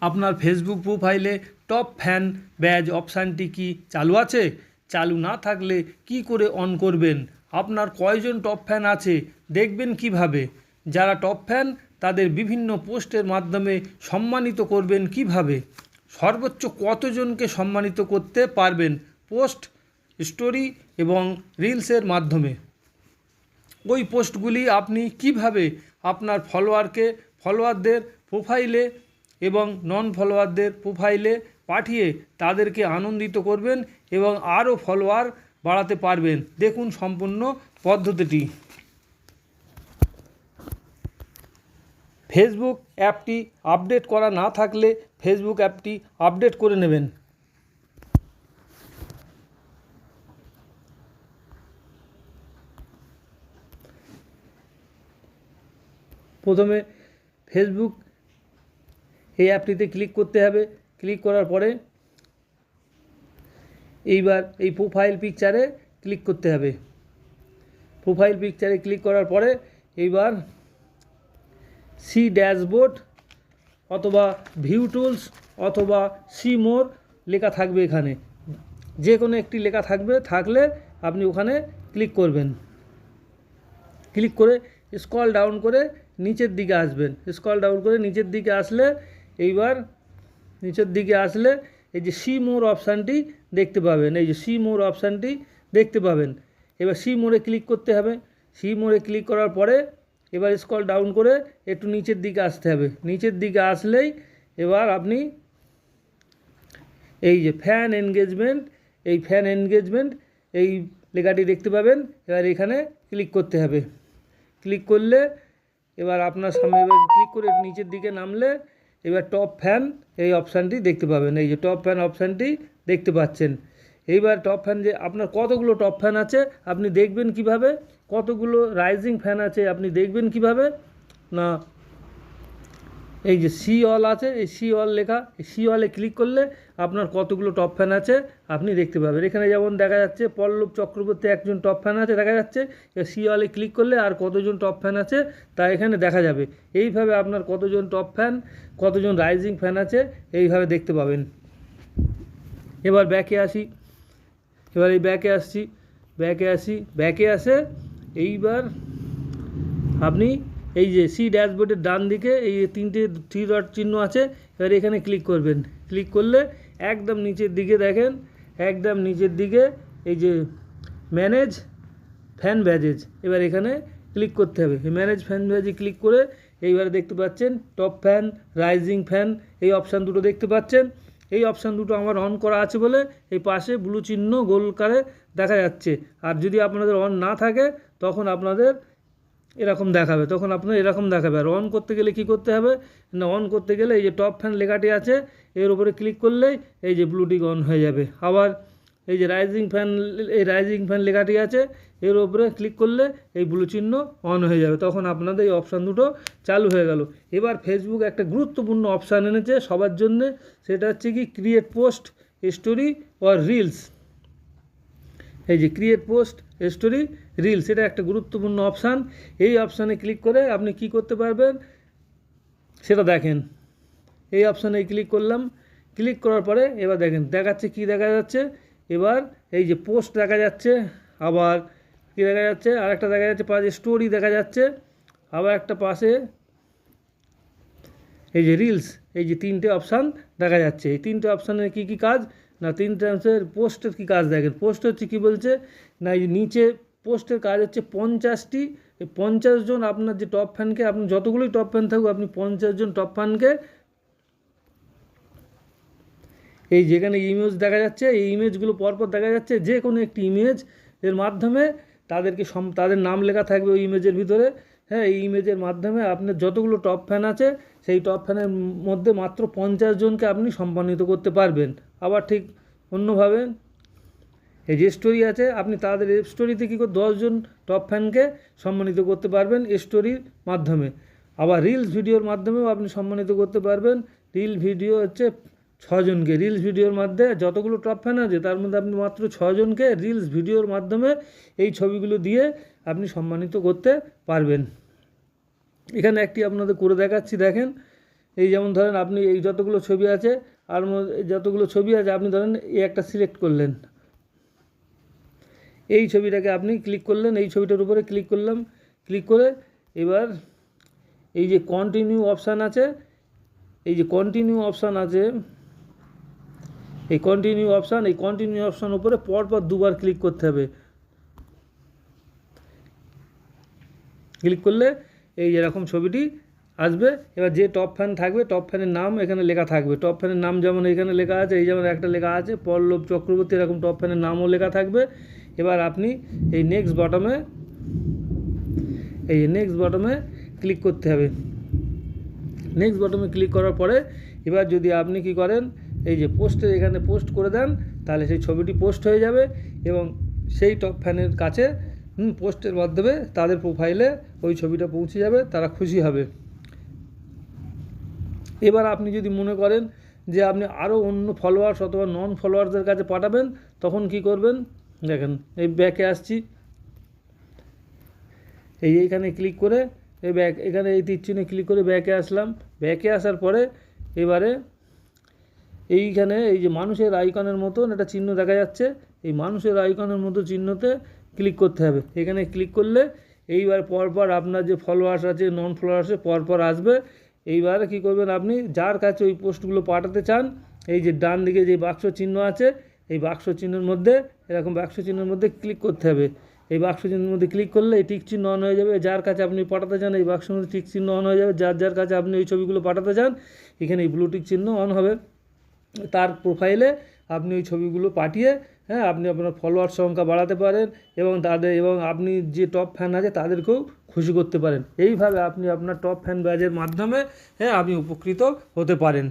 আপনার ফেসবুক প্রোফাইলে top fan badge অপশানটি কি চালু আছে? চালু না থাকলে কি করে অন করবেন? আপনার কয়জন টপ ফ্যান আছে? দেখবেন কীভাবে। যারা টপ ফ্যান তাদের বিভিন্ন পোস্টের মাধ্যমে সম্মানিত করবেন কীভাবে? সর্বোচ্চ কতজনকে সম্মানিত করতে পারবেন পোস্ট স্টোরি এবং রিলসের মাধ্যমে? ওই পোস্টগুলি আপনি কীভাবে আপনার ফলোয়ারকে ফলোয়ারদের প্রোফাইলে এবং নন ফলোয়ারদের প্রোফাইলে পাঠিয়ে তাদেরকে আনন্দিত করবেন এবং আরও ফলোয়ার বাড়াতে পারবেন। দেখুন সম্পূর্ণ পদ্ধতিটি। ফেসবুক অ্যাপটি আপডেট করা না থাকলে ফেসবুক অ্যাপটি আপডেট করে নেবেন। প্রথমে ফেসবুক এই অ্যাপটিতে ক্লিক করতে হবে। ক্লিক করার পরে এইবার এই প্রোফাইল পিকচারে ক্লিক করতে হবে। প্রোফাইল পিকচারে ক্লিক করার পরে এইবার সি ড্যাশবোর্ড অথবা ভিউ টুলস অথবা সি মোর লেখা থাকবে এখানে। যে কোনো একটি লেখা থাকবে, থাকলে আপনি ওখানে ক্লিক করবেন। ক্লিক করে স্কল ডাউন করে নিচের দিকে আসবেন। স্কল ডাউন করে নিচের দিকে আসলে এইবার নিচের দিকে আসলে এই যে সি মোর অপশানটি দেখতে পাবেন, এই যে সি মোর অপশানটি দেখতে পাবেন। এবার সি মোড়ে ক্লিক করতে হবে। সি মোড়ে ক্লিক করার পরে এবার স্কল ডাউন করে একটু নিচের দিকে আসতে হবে। নিচের দিকে আসলেই এবার আপনি এই যে ফ্যান এনগেজমেন্ট, এই ফ্যান এনগেজমেন্ট, এই লেখাটি দেখতে পাবেন। এবার এখানে ক্লিক করতে হবে। ক্লিক করলে এবার আপনার সামনে এবার ক্লিক করে নিচের দিকে নামলে এবার টপ ফ্যান এই অপশানটি দেখতে পাবেন। এই যে টপ ফ্যান অপশানটি দেখতে পাচ্ছেন। এইবার টপ ফ্যান যে আপনার কতগুলো টপ ফ্যান আছে, আপনি দেখবেন কীভাবে? কতগুলো রাইজিং ফ্যান আছে, আপনি দেখবেন কীভাবে? না, এই যে সি অল আছে, এই সি অল লেখা সি অলে ক্লিক করলে আপনার কতগুলো টপ ফ্যান আছে, আপনি দেখতে পাবেন। এখানে যেমন দেখা যাচ্ছে, পল্লব চক্রবর্তী একজন টপ ফ্যান আছে, দেখা যাচ্ছে সি অলে ক্লিক করলে আর কতজন টপ ফ্যান আছে, তা এখানে দেখা যাবে। এইভাবে আপনার কতজন টপ ফ্যান কতজন রাইজিং ফ্যান আছে, এইভাবে দেখতে পাবেন। এবার ব্যাকে আসি। এবার এই ব্যাকে আসছি ব্যাকে আসি ব্যাকে আসে, এইবার আপনি এই যে সি ড্যাশবোর্ডের ডান দিকে এই তিনটে থ্রি ডট চিহ্ন আছে, এবার এখানে ক্লিক করবেন। ক্লিক করলে একদম নিচের দিকে দেখেন, একদম নিচের দিকে এই যে ম্যানেজ ফ্যান ব্যাজেজ এবার এখানে ক্লিক করতে হবে। ম্যানেজ ফ্যান ব্যাজে ক্লিক করে এইবারে দেখতে পাচ্ছেন টপ ফ্যান রাইজিং ফ্যান এই অপশান দুটো দেখতে পাচ্ছেন। এই অপশান দুটো আমার অন করা আছে বলে এই পাশে ব্লু চিহ্ন গোলকারে দেখা যাচ্ছে। আর যদি আপনাদের অন না থাকে, তখন আপনাদের এরকম দেখাবে, তখন আপনার এরকম দেখাবে। আর অন করতে গেলে কি করতে হবে? না অন করতে গেলে এই যে টপ ফ্যান লেখাটি আছে এর উপরে ক্লিক করলেই এই যে ব্লুটিক অন হয়ে যাবে। আবার এই যে রাইজিং ফ্যান এই রাইজিং ফ্যান লেখাটি আছে, এর উপরে ক্লিক করলে এই ব্লু চিহ্ন অন হয়ে যাবে। তখন আপনাদের এই অপশান দুটো চালু হয়ে গেল। এবার ফেসবুক একটা গুরুত্বপূর্ণ অপশান এনেছে সবার জন্যে, সেটা হচ্ছে কি create post story or reels এই যে ক্রিয়েট পোস্ট স্টোরি রিলস এটা একটা গুরুত্বপূর্ণ অপশান এই অপশানে ক্লিক করে আপনি কি করতে পারবেন, সেটা দেখেন। এই অপশানে ক্লিক করলাম। ক্লিক করার পরে এবার দেখেন, দেখাচ্ছে কি দেখা যাচ্ছে? এবার এই যে পোস্ট দেখা যাচ্ছে, আবার কী দেখা যাচ্ছে? আর একটা দেখা যাচ্ছে, পাশে স্টোরি দেখা যাচ্ছে, আবার একটা পাশে এই যে রিলস এই যে তিনটে অপশান দেখা যাচ্ছে। এই তিনটে অপশানের কী কী কাজ? না, তিনটে অপশানের পোস্টের কী কাজ দেখেন? পোস্ট হচ্ছে কী বলছে? না, এই নিচে পোস্টের কাজ হচ্ছে পঞ্চাশটি, এই পঞ্চাশ জন আপনার যে টপ ফ্যানকে আপনি যতগুলোই টপ ফ্যান থাকুক, আপনি পঞ্চাশ জন টপ ফ্যানকে এই যেখানে ইমেজ দেখা যাচ্ছে, এই ইমেজগুলো পরপর দেখা যাচ্ছে যে কোনো একটি ইমেজ এর মাধ্যমে তাদেরকে সম, তাদের নাম লেখা থাকবে ওই ইমেজের ভিতরে। হ্যাঁ এই ইমেজের মাধ্যমে আপনার যতগুলো টপ ফ্যান আছে, সেই টপ ফ্যানের মধ্যে মাত্র পঞ্চাশ জনকে আপনি সম্মানিত করতে পারবেন। আবার ঠিক অন্যভাবে এই যে স্টোরি আছে, আপনি তাদের স্টোরিতে কী করে দশজন টপ ফ্যানকে সম্মানিত করতে পারবেন স্টোরির মাধ্যমে। আবার রিলস ভিডিওর মাধ্যমেও আপনি সম্মানিত করতে পারবেন। রিল ভিডিও হচ্ছে ছজনকে রিলস ভিডিওর মধ্যে যতগুলো টপ ফ্যান আছে, তার মধ্যে আপনি মাত্র ছজনকে রিলস ভিডিওর মাধ্যমে এই ছবিগুলো দিয়ে আপনি সম্মানিত করতে পারবেন। এখানে একটি আপনাদের করে দেখাচ্ছি, দেখেন। এই যেমন ধরেন আপনি এই যতগুলো ছবি আছে, আর যতগুলো ছবি আছে, আপনি ধরেন এই একটা সিলেক্ট করলেন। এই ছবিটাকে আপনি ক্লিক করলেন, এই ছবিটার উপরে ক্লিক করলাম। ক্লিক করে এবার এই যে কন্টিনিউ অপশান আছে, এই যে কন্টিনিউ অপশান আছে এই কন্টিনিউ অপশান এই কন্টিনিউ অপশান উপরে পরপর দুবার ক্লিক করতে হবে। ক্লিক করলে এই এরকম ছবিটি আসবে। এবার যে টপ ফ্যান থাকবে টপ ফ্যানের নাম এখানে লেখা থাকবে। টপ ফ্যানের নাম যেমন এখানে লেখা আছে, এই যেমন একটা লেখা আছে, পল্লব চক্রবর্তী এরকম টপ ফ্যানের নামও লেখা থাকবে। এবার আপনি এই নেক্সট বটমে এই নেক্সট বটমে ক্লিক করতে হবে। নেক্সট বটমে ক্লিক করার পরে এবার যদি আপনি কি করেন এই যে পোস্টের এখানে পোস্ট করে দেন, তাহলে সেই ছবিটি পোস্ট হয়ে যাবে এবং সেই টপ ফ্যানের কাছে পোস্টের মাধ্যমে তাদের প্রোফাইলে ওই ছবিটা পৌঁছে যাবে, তারা খুশি হবে। এবার আপনি যদি মনে করেন যে আপনি আরও অন্য ফলোয়ার্স অথবা নন ফলোয়ার্সদের কাছে পাঠাবেন, তখন কি করবেন? দেখেন, এই ব্যাকে আসছি। এই এইখানে ক্লিক করে, এই ব্যাক এখানে এই তীর চিহ্নে ক্লিক করে ব্যাকে আসলাম। ব্যাকে আসার পরে এবারে এইখানে এই যে মানুষের আইকনের মতন একটা চিহ্ন দেখা যাচ্ছে। এই মানুষের আইকনের মতো চিহ্নতে ক্লিক করতে হবে। এখানে ক্লিক করলে এইবার পরপর আপনার যে ফলোয়ার্স আছে নন ফলোয়ার্সে পরপর আসবে। এইবারে কী করবেন আপনি? যার কাছে ওই পোস্টগুলো পাঠাতে চান, এই যে ডান দিকে যে বাক্স চিহ্ন আছে, এই বাক্স চিহ্নের মধ্যে, এরকম বাক্স চিহ্নের মধ্যে ক্লিক করতে হবে। এই বাক্স চিহ্নের মধ্যে ক্লিক করলে এই টিক চিহ্ন অন হয়ে যাবে। যার কাছে আপনি পাঠাতে চান, এই বাক্সের মধ্যে টিক চিহ্ন অন হয়ে যাবে। যার যার কাছে আপনি ওই ছবিগুলো পাঠাতে চান, এখানে এই ব্লু টিক চিহ্ন অন হবে। তার প্রোফাইলে আপনি ওই ছবিগুলো পাঠিয়ে হ্যাঁ আপনি আপনার ফলোয়ার সংখ্যা বাড়াতে পারেন এবং তাদের, এবং আপনি যে টপ ফ্যান আছে তাদেরকেও খুশি করতে পারেন। এইভাবে আপনি আপনার টপ ফ্যান ব্যাজের মাধ্যমে হ্যাঁ আপনি উপকৃত হতে পারেন।